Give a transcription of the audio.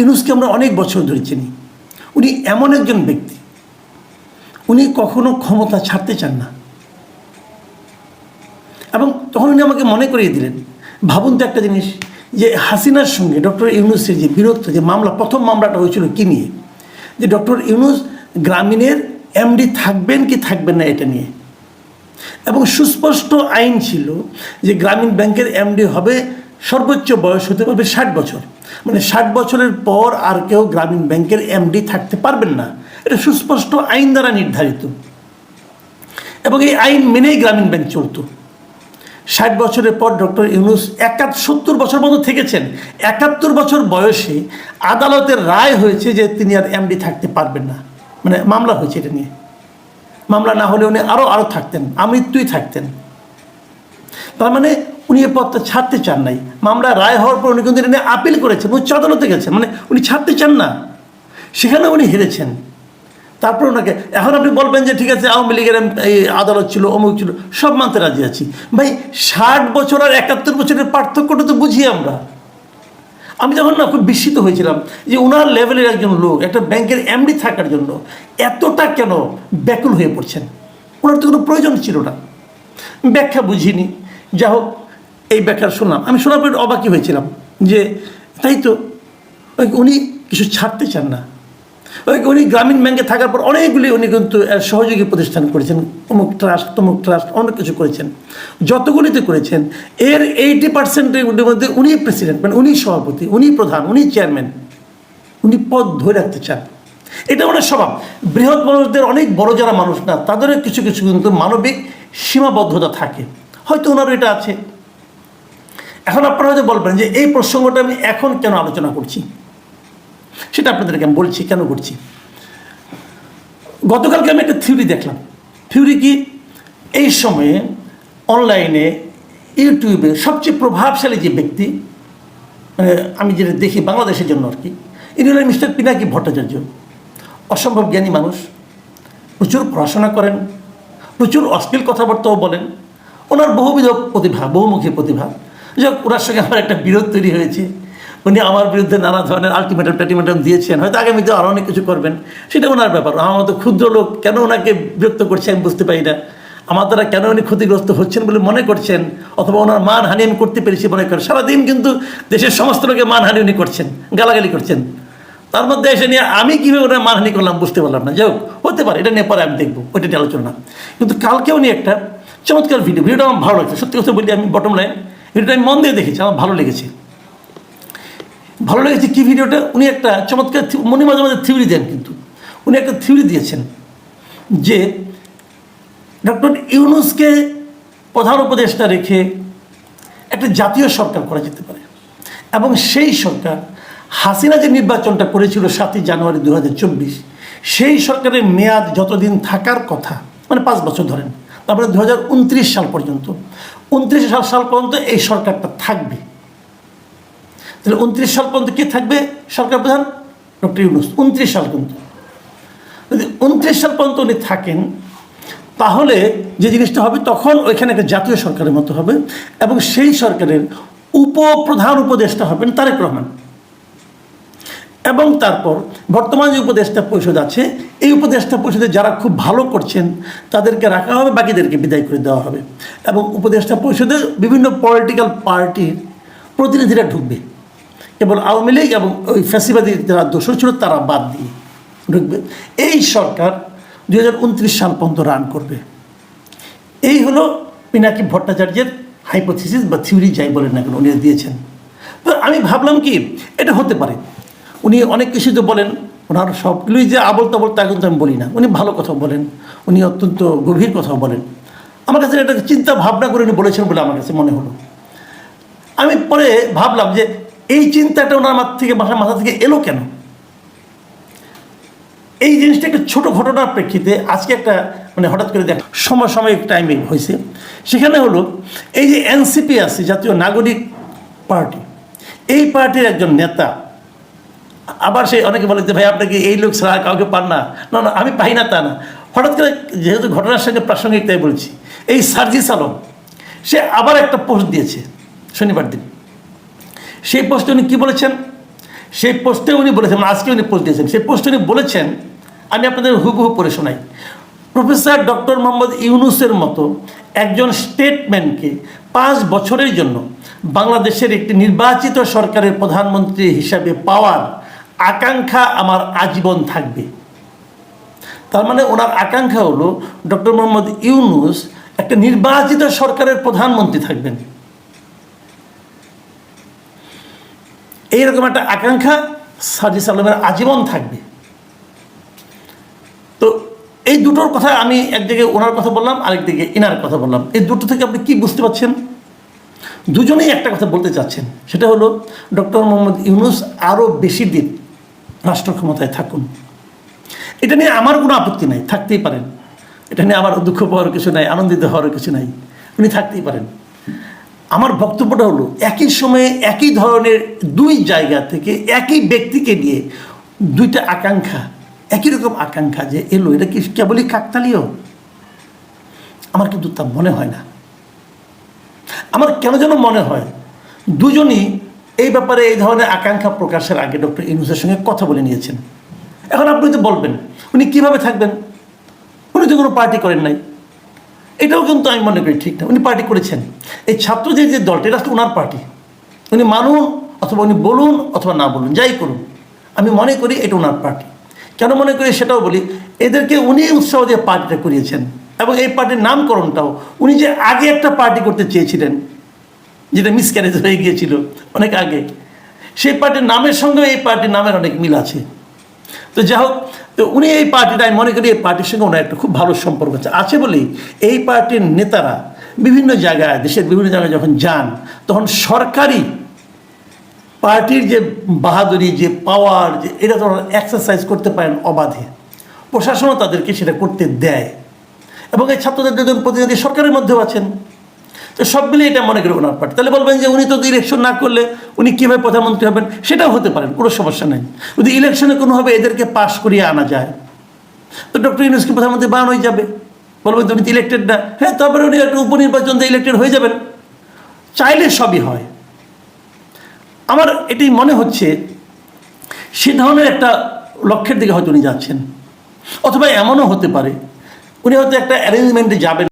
ইউনুসকে আমরা অনেক বছর ধরে চিনি। উনি এমন একজন ব্যক্তি। উনি কখনো ক্ষমতা ছাড়তে চান না। এবং তখন উনি আমাকে মনে করিয়ে দিলেন, ভাবুন তো একটা জিনিস, যে হাসিনার সঙ্গে ডক্টর ইউনুসের যে বীরত্ব যে মামলা, প্রথম মামলাটা হয়েছিল কী নিয়ে? যে ডক্টর ইউনুস গ্রামীণের এমডি থাকবেন কি থাকবেন না এটা নিয়ে। এবং সুস্পষ্ট আইন ছিল যে গ্রামীণ ব্যাংকের এমডি হবে সর্বোচ্চ বয়স হতে পারবে ষাট বছর। মানে ষাট বছরের পর আর কেউ গ্রামীণ ব্যাংকের এমডি থাকতে পারবেন না। এটা সুস্পষ্ট আইন দ্বারা নির্ধারিত। এবং এই আইন মেনেই গ্রামীণ ব্যাংক চলতো। ষাট বছরের পর ডক্টর ইউনুস একাত সত্তর বছর মতো থেকেছেন। একাত্তর বছর বয়সে আদালতের রায় হয়েছে যে তিনি আর এমডি থাকতে পারবেন না। মানে মামলা হয়েছে এটা নিয়ে। মামলা না হলে উনি আরও আরও থাকতেন, আমৃত্যুই থাকতেন। তার মানে উনি এ পদটা ছাড়তে চান নাই। মামলা রায় হওয়ার পর উনি কিন্তু আপিল করেছেন উচ্চ আদালতে গেছেন মানে উনি ছাড়তে চান না। সেখানে উনি হেরেছেন। তারপর ওনাকে, এখন আপনি বলবেন যে, ঠিক আছে, আওয়ামী লীগের এই আদালত ছিল, অমুক ছিল, সব মানতে রাজি আছি। ভাই, ষাট বছর আর একাত্তর বছরের পার্থক্যটা তো বুঝি আমরা। আমি যখন না খুব বিস্মিত হয়েছিলাম যে ওনার লেভেলের একজন লোক, একটা ব্যাংকের এমডি থাকার জন্য এতটা কেন ব্যাকুল হয়ে পড়ছেন? ওনার তো কোনো প্রয়োজন ছিল না। ব্যাখ্যা বুঝিনি। যা হোক এই ব্যাখ্যা শুনলাম। আমি শোনার পর অবাকই হয়েছিলাম যে তাই তো, ওই উনি কিছু ছাড়তে চান না। ওই উনি গ্রামীণ ব্যাংকে থাকার পর অনেকগুলি উনি কিন্তু সহযোগী প্রতিষ্ঠান করেছেন, অমুক ট্রাস্ট, তমুক ট্রাস্ট অনেক কিছু করেছেন। যতগুলিতে করেছেন, এর এইটি পার্সেন্টের মধ্যে উনি প্রেসিডেন্ট মানে উনি সভাপতি, উনি প্রধান, উনি চেয়ারম্যান। উনি পদ ধরে রাখতে চান। এটা ওনার স্বভাব। বৃহৎ মানুষদের অনেক বড় যারা মানুষ না, তাদেরও কিছু কিছু কিন্তু মানবিক সীমাবদ্ধতা থাকে। হয়তো ওনারও এটা আছে। এখন আপনারা হয়তো বলবেন যে এই প্রসঙ্গটা আমি এখন কেন আলোচনা করছি? সেটা আপনাদেরকে আমি বলছি, কেন করছি? গতকালকে আমি একটা থিওরি দেখলাম। থিওরি কি? এই সময়ে অনলাইনে ইউটিউবে সবচেয়ে প্রভাবশালী যে ব্যক্তি মানে আমি যেটা দেখি বাংলাদেশের জন্য আর কি, ইনি হলেন মিস্টার পিনাকি ভট্টাচার্য। অসম্ভব জ্ঞানী মানুষ। প্রচুর পড়াশোনা করেন, প্রচুর অশ্লীল কথাবার্তাও বলেন। ওনার বহুবিধ প্রতিভা, বহুমুখী প্রতিভা। যাক ওনার সঙ্গে আমার একটা বিরোধ তৈরি হয়েছে। উনি আমার বিরুদ্ধে নানা ধরনের আলটিমেটাম টালটিমেটাম দিয়েছেন। হয়তো আগামীতে আরও অনেক কিছু করবেন। সেটা ওনার ব্যাপার। আমার মতো ক্ষুদ্র লোক কেন ওনাকে বিরক্ত করছে আমি বুঝতে পারি না। আমার দ্বারা কেন উনি ক্ষতিগ্রস্ত হচ্ছেন বলে মনে করছেন? অথবা ওনার মানহানি আমি করতে পেরেছি মনে করেন। সারাদিন কিন্তু দেশের সমস্ত লোকের মানহানি উনি করছেন, গালাগালি করছেন। তার মধ্যে এসে নিয়ে আমি কীভাবে ওনার মানহানি করলাম বুঝতে পারলাম না। যাই হোক, হতে পারে, এটা নিয়ে পরে আমি দেখব। ওইটা নিয়ে আলোচনা। কিন্তু কালকে উনি একটা চমৎকার ভিডিও ভিডিওটা আমার ভালো লাগছে। সত্যি কথা বলি আমি বটম লাইন ভিডিওটা আমি মন দিয়ে দেখেছি, আমার ভালো লেগেছে। ভালো লেগেছে কি ভিডিওটা? উনি একটা চমৎকার উনি মাঝে মাঝে থিওরি দেন কিন্তু। উনি একটা থিওরি দিয়েছেন যে ডক্টর ইউনুসকে প্রধান উপদেষ্টা রেখে একটা জাতীয় সরকার করা যেতে পারে। এবং সেই সরকার হাসিনা যে নির্বাচনটা করেছিল সাতই জানুয়ারি দু হাজার চব্বিশ, সেই সরকারের মেয়াদ যতদিন থাকার কথা মানে পাঁচ বছর ধরেন তারপরে দু হাজার উনত্রিশ সাল পর্যন্ত। উনত্রিশ সাল সাল পর্যন্ত এই সরকারটা থাকবে। তাহলে উনত্রিশ সাল পর্যন্ত কে থাকবে? সরকার প্রধান ডক্টর ইউনুস। উনত্রিশ সাল পর্যন্ত। যদি উনত্রিশ সাল পর্যন্ত উনি থাকেন, তাহলে যে জিনিসটা হবে, তখন ওইখানে একটা জাতীয় সরকারের মতো হবে এবং সেই সরকারের উপপ্রধান উপদেষ্টা হবেন তারেক রহমান। এবং তারপর বর্তমান যে উপদেষ্টা পরিষদ আছে, এই উপদেষ্টা পরিষদে যারা খুব ভালো করছেন, তাদেরকে রাখা হবে, বাকিদেরকে বিদায় করে দেওয়া হবে। এবং উপদেষ্টা পরিষদে বিভিন্ন পলিটিক্যাল পার্টির প্রতিনিধিরা ঢুকবে। কেবল আওয়ামী লীগ এবং ওই ফ্যাসিবাদী যারা দোষর ছিল, তারা বাদ দিয়ে ঢুকবে। এই সরকার দু হাজার উনত্রিশ সাল পর্যন্ত রান করবে। এই হলো পিনাকি ভট্টাচার্যের হাইপোথিসিস বা থিওরি যাই বলেন না কেন, উনি দিয়েছেন। আমি ভাবলাম কি, এটা হতে পারে। উনি অনেক কিছু তো বলেন, ওনার সবগুলোই যে আবল তাবল তা কিন্তু আমি বলি না। উনি ভালো কথা বলেন, উনি অত্যন্ত গভীর কথা বলেন। আমার কাছে এটা চিন্তা ভাবনা করে উনি বলেছেন বলে আমার কাছে মনে হলো। আমি পরে ভাবলাম যে এই চিন্তাটা ওনার মাথা থেকে মাথা মাথা থেকে এলো কেন? এই জিনিসটা একটা ছোটো ঘটনার প্রেক্ষিতে আজকে একটা মানে হঠাৎ করে দেখ সময় সাময়িক টাইমিং হয়েছে। সেখানে হলো, এই যে এনসিপি আছে, জাতীয় নাগরিক পার্টি, এই পার্টির একজন নেতা আবার সে অনেকে বলে যে, ভাই আপনাকে এই লোক ছাড়া কাউকে পান না? না না, আমি পাই না তা না। হঠাৎ করে যেহেতু ঘটনার সঙ্গে প্রাসঙ্গিক তাই বলছি, এই সার্জিস আলম, সে আবার একটা পোস্ট দিয়েছে শনিবার দিন। সেই পোস্টে উনি কী বলেছেন? সেই পোস্টে উনি বলেছেন মানে আজকে উনি পোস্ট দিয়েছেন, সেই পোস্টে উনি বলেছেন, আমি আপনাদের হুবহু পড়ে শোনাই। প্রফেসর ডক্টর মোহাম্মদ ইউনুসের মতো একজন স্টেটম্যানকে পাঁচ বছরের জন্য বাংলাদেশের একটি নির্বাচিত সরকারের প্রধানমন্ত্রী হিসাবে পাওয়ার আকাঙ্ক্ষা আমার আজীবন থাকবে। তার মানে ওনার আকাঙ্ক্ষা হলো ডক্টর মোহাম্মদ ইউনুস একটা নির্বাচিত সরকারের প্রধানমন্ত্রী থাকবেন। এইরকম একটা আকাঙ্ক্ষা সাজি সালামের আজীবন থাকবে। তো এই দুটোর কথা আমি একদিকে ওনার কথা বললাম, আরেকদিকে ইনার কথা বললাম। এই দুটো থেকে আপনি কি বুঝতে পারছেন? দুজনেই একটা কথা বলতে চাচ্ছেন। সেটা হলো ডক্টর মোহাম্মদ ইউনুস আরও বেশি দিন রাষ্ট্র ক্ষমতায় থাকুন। এটা নিয়ে আমার কোনো আপত্তি নাই, থাকতেই পারেন। এটা নিয়ে আমার দুঃখ পাওয়ার কিছু নাই, আনন্দিত হওয়ার কিছু নাই, উনি থাকতেই পারেন। আমার বক্তব্যটা হলো, একই সময়ে একই ধরনের দুই জায়গা থেকে একই ব্যক্তিকে নিয়ে দুইটা আকাঙ্ক্ষা, একই রকম আকাঙ্ক্ষা যে, এলো, এটা কি কেবলই কাকতালীয়? আমার কিন্তু তা মনে হয় না। আমার কেন যেন মনে হয়, দুজনই এই ব্যাপারে এই ধরনের আকাঙ্ক্ষা প্রকাশের আগে ডক্টর ইউনুসের সঙ্গে কথা বলে নিয়েছেন। এখন আপনি তো বলবেন, উনি কীভাবে থাকবেন? উনি তো কোনো পার্টি করেন নাই। এটাও কিন্তু আমি মনে করি ঠিক না। উনি পার্টি করেছেন। এই ছাত্র যে দলটা, এটা ওনার পার্টি। উনি মানুন অথবা উনি বলুন অথবা না বলুন, যাই করুন। আমি মনে করি এটা ওনার পার্টি। কেন মনে করি সেটাও বলি, এদেরকে উনি উৎসাহ দিয়ে পার্টিটা করিয়েছেন। এবং এই পার্টির নামকরণটাও, উনি যে আগে একটা পার্টি করতে চেয়েছিলেন যেটা মিসক্যারেজ হয়ে গিয়েছিল, অনেক আগে। সেই পার্টির নামের সঙ্গে এই পার্টির নামের অনেক মিল আছে। তো যাই হোক, তো উনি এই পার্টিটা আমি মনে করি এই পার্টির সঙ্গে ওনার একটা খুব ভালো সম্পর্ক আছে। আছে বলেই এই পার্টির নেতারা বিভিন্ন জায়গায়, দেশের বিভিন্ন জায়গায় যখন যান, তখন সরকারি পার্টির যে বাহাদুরি, যে পাওয়ার যে এটা তো এক্সারসাইজ করতে পারেন অবাধে। প্রশাসনও তাদেরকে সেটা করতে দেয়। এবং এই ছাত্রদের দুজন প্রতিনিধি সরকারের মধ্যেও আছেন। তো সব মিলে এটা মনে করি ওনার পার্টি তাহলে বলবেন যে উনি তো ইলেকশন না করলে উনি কীভাবে প্রধানমন্ত্রী হবেন? সেটাও হতে পারেন কোনো সমস্যা নেই। যদি ইলেকশনে কোনোভাবে এদেরকে পাশ করিয়ে আনা যায়। তো ডক্টর ইউনুসকে প্রধানমন্ত্রী বানানো হয়ে যাবে? বলবেন তুমি তো ইলেক্টেড না। হ্যাঁ তারপরে উনি একটা উপনির্বাচন দিয়ে ইলেক্টেড হয়ে যাবেন। চাইলে সবই হয়। আমার এটি মনে হচ্ছে, সে ধরনের একটা লক্ষ্যের দিকে হয়তো উনি যাচ্ছেন। অথবা এমনও হতে পারে, উনি হয়তো একটা অ্যারেঞ্জমেন্টে যাবেন।